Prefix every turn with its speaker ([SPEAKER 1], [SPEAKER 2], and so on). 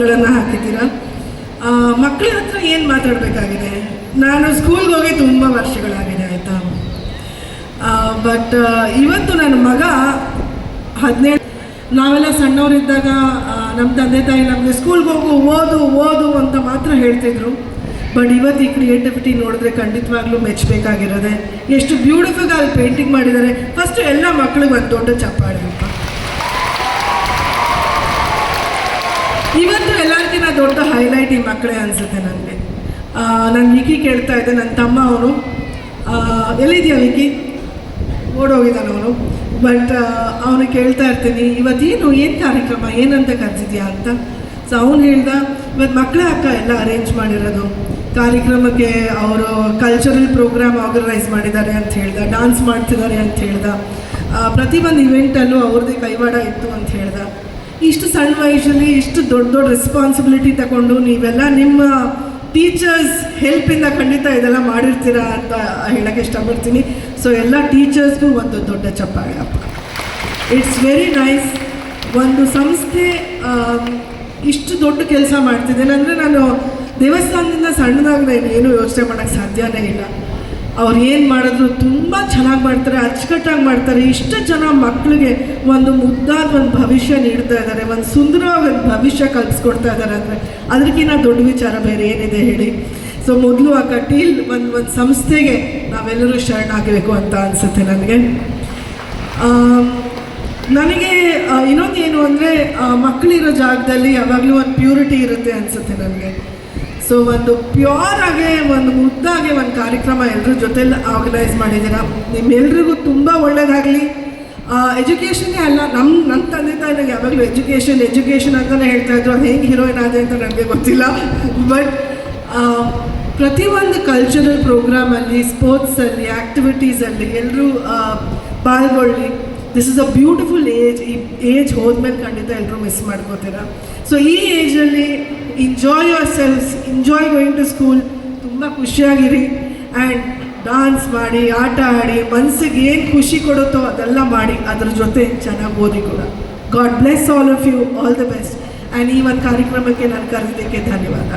[SPEAKER 1] ಮಾತುಗಳನ್ನು ಹಾಕಿದ್ದೀರಾ? ಮಕ್ಕಳ ಹತ್ರ ಏನು ಮಾತಾಡಬೇಕಾಗಿದೆ? ನಾನು ಸ್ಕೂಲ್ಗೆ ಹೋಗಿ ತುಂಬ ವರ್ಷಗಳಾಗಿದೆ, ಆಯಿತಾ? ಬಟ್ ಇವತ್ತು ನನ್ನ ಮಗ ಹದಿನೇಳು ನಾವೆಲ್ಲ ಸಣ್ಣವರಿದ್ದಾಗ ನಮ್ಮ ತಂದೆ ತಾಯಿ ನಮಗೆ ಸ್ಕೂಲ್ಗೆ ಹೋಗು, ಓದು ಓದು ಅಂತ ಮಾತ್ರ ಹೇಳ್ತಿದ್ರು. ಬಟ್ ಇವತ್ತು ಈ ಕ್ರಿಯೇಟಿವಿಟಿ ನೋಡಿದ್ರೆ ಖಂಡಿತವಾಗ್ಲೂ ಮೆಚ್ಚಬೇಕಾಗಿರೋದೆ. ಎಷ್ಟು ಬ್ಯೂಟಿಫುಲ್ ಅಲ್ಲಿ ಪೇಂಟಿಂಗ್ ಮಾಡಿದ್ದಾರೆ. ಫಸ್ಟ್ ಎಲ್ಲ ಮಕ್ಕಳಿಗೆ ಒಂದು ದೊಡ್ಡ ಚಪ್ಪಾಳೆ ಅಪ್ಪ ಇವತ್ತು ಎಲ್ಲರಿಗಿಂತ ದೊಡ್ಡ ಹೈಲೈಟ್ ಈ ಮಕ್ಕಳೇ ಅನಿಸುತ್ತೆ ನನಗೆ. ನಾನು ವಿಕಿ ಕೇಳ್ತಾ ಇದ್ದೆ ನನ್ನ ತಮ್ಮ ಅವನು. ಎಲ್ಲಿದೆಯಾ ವಿಕಿ? ಓಡೋಗಿದ್ದಾನೆ ಅವನು. ಬಟ್ ಅವನು ಕೇಳ್ತಾ ಇರ್ತೀನಿ, ಇವತ್ತೇನು, ಏನು ಕಾರ್ಯಕ್ರಮ, ಏನಂತ ಕರ್ಸಿದ್ಯಾ ಅಂತ? ಸೊ ಅವನು ಹೇಳ್ದ ಇವತ್ತು ಮಕ್ಕಳ ಅಕ್ಕ ಎಲ್ಲ ಅರೇಂಜ್ ಮಾಡಿರೋದು. ಕಾರ್ಯಕ್ರಮಕ್ಕೆ ಅವರು ಕಲ್ಚರಲ್ ಪ್ರೋಗ್ರಾಮ್ ಆರ್ಗನೈಸ್ ಮಾಡಿದ್ದಾರೆ ಅಂತ ಹೇಳ್ದ ಡಾನ್ಸ್ ಮಾಡ್ತಿದ್ದಾರೆ ಅಂತ ಹೇಳ್ದ. ಪ್ರತಿ ಪ್ರತಿಯೊಂದು ಇವೆಂಟಲ್ಲೂ ಅವ್ರದ್ದೇ ಕೈವಾಡ ಇತ್ತು ಅಂತ ಹೇಳ್ದ. ಇಷ್ಟು ಸಣ್ಣ ವಯಸ್ಸಲ್ಲಿ ಇಷ್ಟು ದೊಡ್ಡ ದೊಡ್ಡ ರೆಸ್ಪಾನ್ಸಿಬಿಲಿಟಿ ತಗೊಂಡು ನೀವೆಲ್ಲ ನಿಮ್ಮ ಟೀಚರ್ಸ್ ಹೆಲ್ಪಿಂದ ಖಂಡಿತ ಇದೆಲ್ಲ ಮಾಡಿರ್ತೀರಾ ಅಂತ ಹೇಳೋಕ್ಕೆ ಇಷ್ಟಪಡ್ತೀನಿ. ಸೊ ಎಲ್ಲ ಟೀಚರ್ಸ್ಗೂ ಒಂದು ದೊಡ್ಡ ಚಪ್ಪಾಳೆ ಅಪ್ಪ ಇಟ್ಸ್ ವೆರಿ ನೈಸ್ ಒಂದು ಸಂಸ್ಥೆ ಇಷ್ಟು ದೊಡ್ಡ ಕೆಲಸ ಮಾಡ್ತಿದ್ದೇನೆ. ಅಂದರೆ ನಾನು ದೇವಸ್ಥಾನದಿಂದ ಸಣ್ಣದಾಗ ನಾನು ಏನು ಯೋಚನೆ ಮಾಡೋಕ್ಕೆ ಸಾಧ್ಯನೇ ಇಲ್ಲ. ಅವ್ರು ಏನು ಮಾಡಿದ್ರು ತುಂಬ ಚೆನ್ನಾಗಿ ಮಾಡ್ತಾರೆ, ಅಚ್ಚುಕಟ್ಟಾಗಿ ಮಾಡ್ತಾರೆ. ಇಷ್ಟು ಜನ ಮಕ್ಕಳಿಗೆ ಒಂದು ಮುದ್ದಾದ ಒಂದು ಭವಿಷ್ಯ ನೀಡ್ತಾ ಇದ್ದಾರೆ ಒಂದು ಸುಂದರವಾದ ಭವಿಷ್ಯ ಕಲ್ಪಿಸ್ಕೊಡ್ತಾ ಇದ್ದಾರೆ ಅಂದರೆ ಅದಕ್ಕಿಂತ ದೊಡ್ಡ ವಿಚಾರ ಬೇರೆ ಏನಿದೆ ಹೇಳಿ. ಸೊ ಮೊದಲು ಆ ಕಟೀಲ್ ಒಂದು ಒಂದು ಸಂಸ್ಥೆಗೆ ನಾವೆಲ್ಲರೂ ಶರಣಾಗಬೇಕು ಅಂತ ಅನಿಸುತ್ತೆ ನನಗೆ. ನನಗೆ ಇನ್ನೊಂದು ಏನು ಅಂದರೆ ಮಕ್ಕಳಿರೋ ಜಾಗದಲ್ಲಿ ಯಾವಾಗಲೂ ಒಂದು ಪ್ಯೂರಿಟಿ ಇರುತ್ತೆ ಅನಿಸುತ್ತೆ ನನಗೆ. ಸೊ ಒಂದು ಪ್ಯೂರ್ ಆಗಿ ಒಂದು ಮುದ್ದಾಗಿ, ಒಂದು ಕಾರ್ಯಕ್ರಮ ಎಲ್ಲರ ಜೊತೆಲಿ ಆರ್ಗನೈಸ್ ಮಾಡಿದ್ದೀರಾ? ನಿಮ್ಮೆಲ್ರಿಗೂ ತುಂಬ ಒಳ್ಳೆಯದಾಗಲಿ ಎಜುಕೇಷನ್ನೇ ಅಲ್ಲ ನಮ್ಮ ನನ್ನ ತಂದೆ ತಾಯಿ ಯಾವಾಗಲೂ ಎಜುಕೇಷನ್ ಎಜುಕೇಷನ್ ಅಂತಲೇ ಹೇಳ್ತಾ ಇದ್ರು. ಅದು ಹೇಗೆ ಹೀರೋಯಿನ್ ಆದೆ ಅಂತ ನನಗೆ ಗೊತ್ತಿಲ್ಲ. ಬಟ್ ಪ್ರತಿಯೊಂದು ಕಲ್ಚರಲ್ ಪ್ರೋಗ್ರಾಮಲ್ಲಿ ಸ್ಪೋರ್ಟ್ಸಲ್ಲಿ ಆ್ಯಕ್ಟಿವಿಟೀಸಲ್ಲಿ ಎಲ್ಲರೂ ಪಾಲ್ಗೊಳ್ಳಿ. This is a beautiful age ಈ ಏಜ್ ಹೋದ್ಮೇಲೆ ಖಂಡಿತ ಎಲ್ಲರೂ ಮಿಸ್ ಮಾಡ್ಕೋತೀರಾ? ಸೊ ಈ ಏಜಲ್ಲಿ enjoy yourselves enjoy going to school ತುಂಬ ಖುಷಿಯಾಗಿರಿ. ಆ್ಯಂಡ್ ಡಾನ್ಸ್ ಮಾಡಿ, ಆಟ ಆಡಿ ಮನಸ್ಸಿಗೆ ಏನು ಖುಷಿ ಕೊಡುತ್ತೋ ಅದೆಲ್ಲ ಮಾಡಿ, ಅದ್ರ ಜೊತೆ ಚೆನ್ನಾಗಿ ಓದಿ ಕೂಡ. God bless all of you all the best and ಈ ಒಂದು ಕಾರ್ಯಕ್ರಮಕ್ಕೆ ನಾನು ಕರೆದಿದ್ದಕ್ಕೆ ಧನ್ಯವಾದ.